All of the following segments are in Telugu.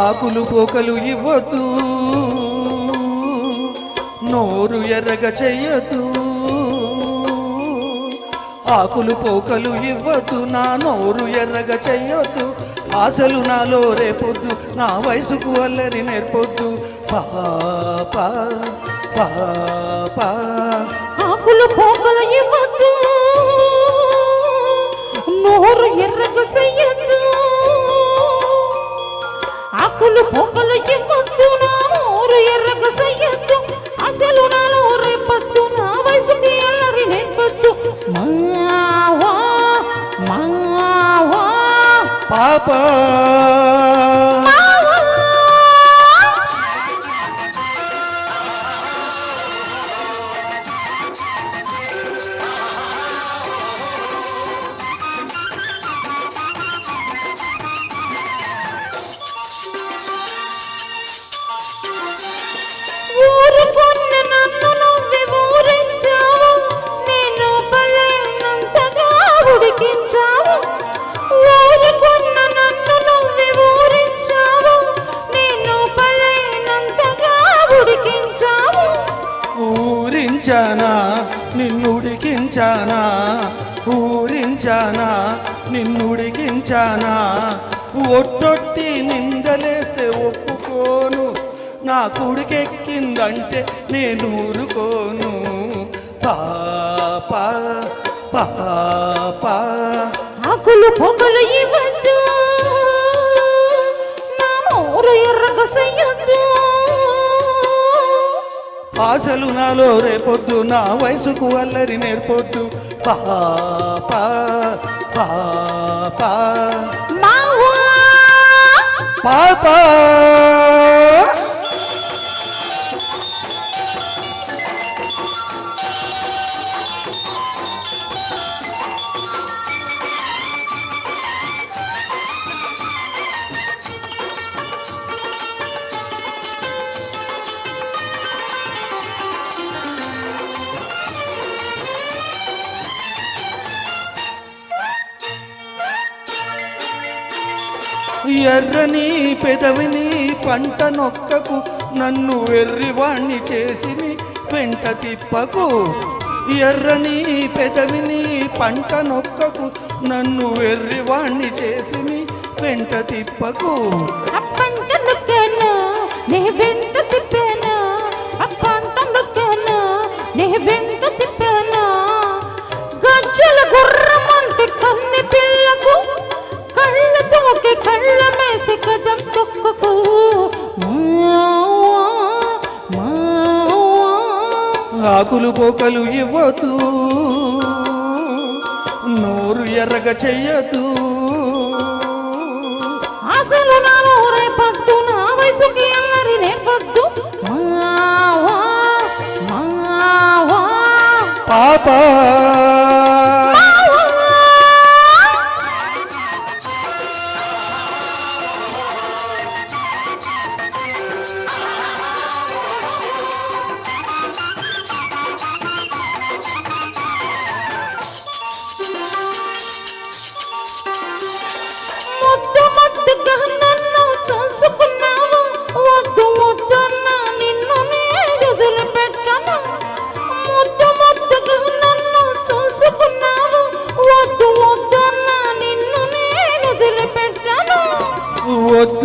ఆకులు పోకలు ఇవ్వదు నోరు ఎర్రగ చెయ్యదు ఆకులు పోకలు ఇవ్వద్దు నా నోరు ఎర్రగ చెయ్యొద్దు ఆశలు నాలో రేపొద్దు నా వయసుకు అల్లరి నేర్పొద్దు. పాప పాప ఆకులు పోకలు ఇవ్వద్దు నోరు ఎర్రగ చెయ్యొద్దు పాప నిన్నుడికించానా? ఊరించానా? నిన్నుడికించానా? ఒట్టొట్టి నిందలేస్తే ఒప్పుకోను. నా కుడికెక్కిందంటే నేను ఊరుకోను. పాప పాప. ఆకులు పొగలు ఇవ్వద్దు. నా నోరు ఎర్రగా ఆశలు నాలో రేపొద్దు నా వయసుకు అల్లరి నేర్పొద్దు. పాప పాప పాప ఎర్రని పెదవిని పంట నొక్కకు నన్ను వెర్రివాణ్ణి చేసిని పెంట తిప్పకు. ఎర్రని పెదవిని పంట నొక్కకు నన్ను వెర్రివాణ్ణి చేసిని పెంట తిప్పకు. అప్పంట నొక్కాను? నీ వెంట తిప్పాను? అప్పంట నొక్కాను? నీ వెంట ఆకులు పోకలు ఇవ్వద్దు నోరు ఎర్రగ చెయ్యొద్దు అసలు నాలో రేపొద్దు నా వయసుకి అల్లరి నేర్పొద్దు. మావా మావా. పాప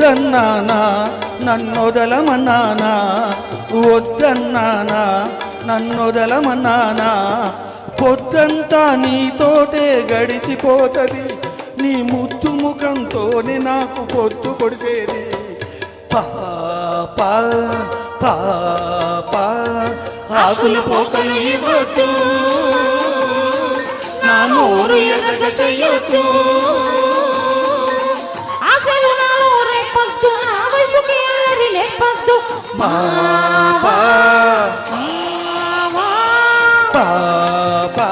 వద్దన్నానా? నన్నొదలమన్నానా? వద్దన్నానా? నన్నొదలమన్నానా? పొద్దంతా నీతోటే గడిచిపోతుంది. నీ ముద్దు ముఖంతోనే నాకు పొద్దు పొడిచేది. పాప పాప ఆకులు పోకలు ఇవ్వద్దు. నా నోరు ఎర్రగ చెయ్యొద్దు. బాబా బాబా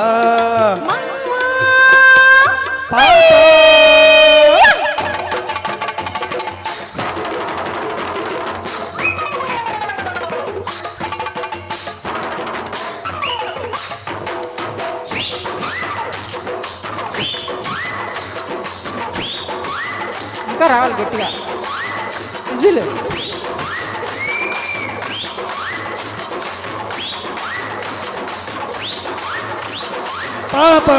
ఇంకా రావాలి గట్టిగా. విజిల్ పాప